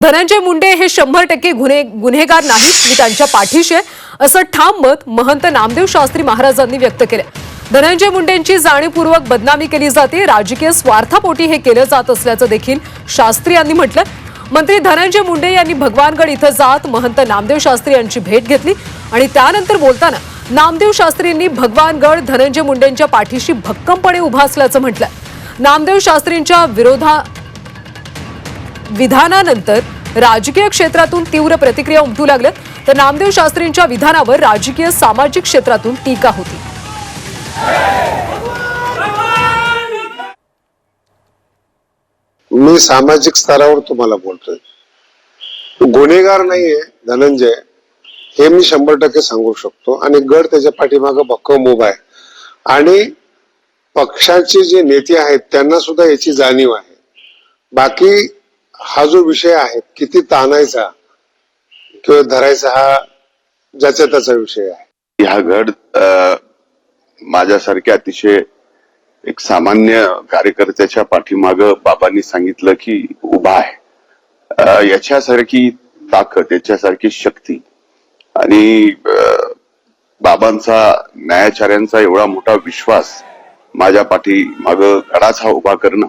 धनंजय मुंडे हे शंभर टक्के गुन्हे गुन्हेगार नाहीत मी त्यांच्या पाठीशी आहे. असं ठाम मत महंत नामदेव शास्त्री महाराजांनी व्यक्त केलं धनंजय मुंडेंची जाणीवपूर्वक बदनामी केली जाते राजकीय स्वार्थापोटी हे केलं जात असल्याचं देखील शास्त्री यांनी म्हटलं मंत्री धनंजय मुंडे यांनी भगवानगड इथं जात महंत नामदेव शास्त्री यांची भेट घेतली आणि त्यानंतर बोलताना नामदेव शास्त्रींनी भगवानगड धनंजय मुंडेंच्या पाठीशी भक्कमपणे उभा असल्याचं म्हटलं नामदेव शास्त्रींच्या विरोधा विधानानंतर राजकीय क्षेत्रातून तीव्र प्रतिक्रिया उमटू लागल्यात तर नामदेव शास्त्रींच्या विधानावर राजकीय सामाजिक क्षेत्रातून टीका होती. मी सामाजिक स्तरावर तुम्हाला बोलतोय. गुन्हेगार नाहीये धनंजय. हे मी शंभर टक्के सांगू शकतो. आणि गड त्याच्या पाठीमागे भक्कम उभा आहे. आणि पक्षाचे जे नेते आहेत त्यांना सुद्धा याची जाणीव आहे. बाकी हा जो विषय आहे किती ताणायचा किंवा धरायचा हा ज्याचा त्याचा विषय आहे. हा गड माझ्यासारख्या अतिशय एक सामान्य कार्यकर्त्याच्या पाठीमाग बाबांनी सांगितलं की उभा आहे. याच्यासारखी ताकद याच्यासारखी शक्ती आणि बाबांचा न्यायाचार्यांचा एवढा मोठा विश्वास माझ्या पाठीमाग गडाचा उभा करणं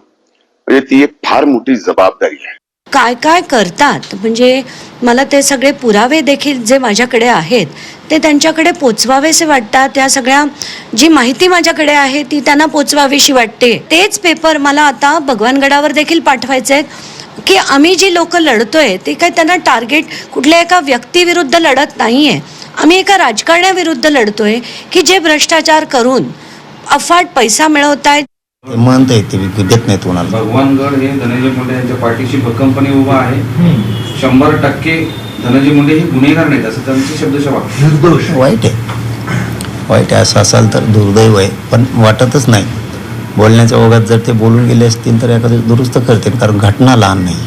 म्हणजे ती एक फार मोठी जबाबदारी आहे. काय काय करतात? म्हणजे मला ते सगळे पुरावे देखील जे माझ्याकडे आहेत ते त्यांच्याकडे पोचवावेसे वाटतात. त्या सगळ्या जी माहिती माझ्याकडे आहे ती त्यांना पोचवावीशी वाटते. तेच पेपर मला आता भगवानगडावर देखील पाठवायचे आहेत की आम्ही जी लोक लढतोय ते काय त्यांना टार्गेट कुठल्या एका व्यक्तीविरुद्ध लढत नाहीये. आम्ही एका राजकारण्याविरुद्ध लढतोय की जे भ्रष्टाचार करून अफाट पैसा मिळवतायत. आहेत म्हणता येते विकू देत नाहीत कोणाला. भगवानगड हे धनंजय मुंडे यांच्या पाठीशी भक्कमपणे उभा आहे. शंभर टक्के धनंजय मुंडे हे गुन्हेगार नाहीत असं त्यांचे शब्दशः वाईट आहे. वाईट आहे असं असाल तर दुर्दैव आहे पण वाटतच नाही. बोलण्याच्या ओघात जर ते बोलून गेले असतील तर एखादं दुरुस्त करतील कारण घटना लहान नाही.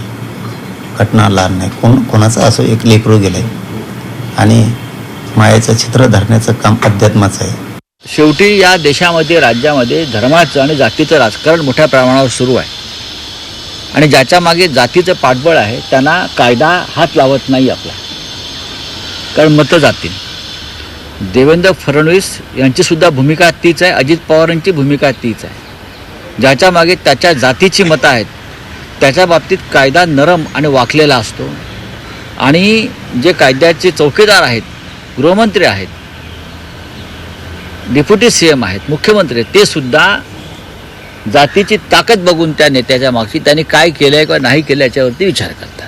घटना लहान नाही. कोण कोणाचं असं एक लेकरू गेलंय. आणि मायाचं चित्र धरण्याचं काम अध्यात्माचं आहे. शेवटी या देशामध्ये राज्यामध्ये धर्माचं आणि जातीचं राजकारण मोठ्या प्रमाणावर सुरू आहे. आणि ज्याच्या मागे जातीचं पाठबळ आहे त्यांना कायदा हात लावत नाही आपला. कारण मतं जातील देवेंद्र फडणवीस यांचीसुद्धा भूमिका तीच आहे अजित पवारांची भूमिका तीच आहे. ज्याच्या मागे त्याच्या जातीची मतं आहेत त्याच्या बाबतीत कायदा नरम आणि वाकलेला असतो. आणि जे कायद्याचे चौकीदार आहेत गृहमंत्री आहेत डेप्युटी सी एम आहेत मुख्यमंत्री आहेत ते सुद्धा जातीची ताकद बघून त्या नेत्याच्या मागची त्यांनी काय केलं आहे किंवा नाही केलं याच्यावरती विचार करतात.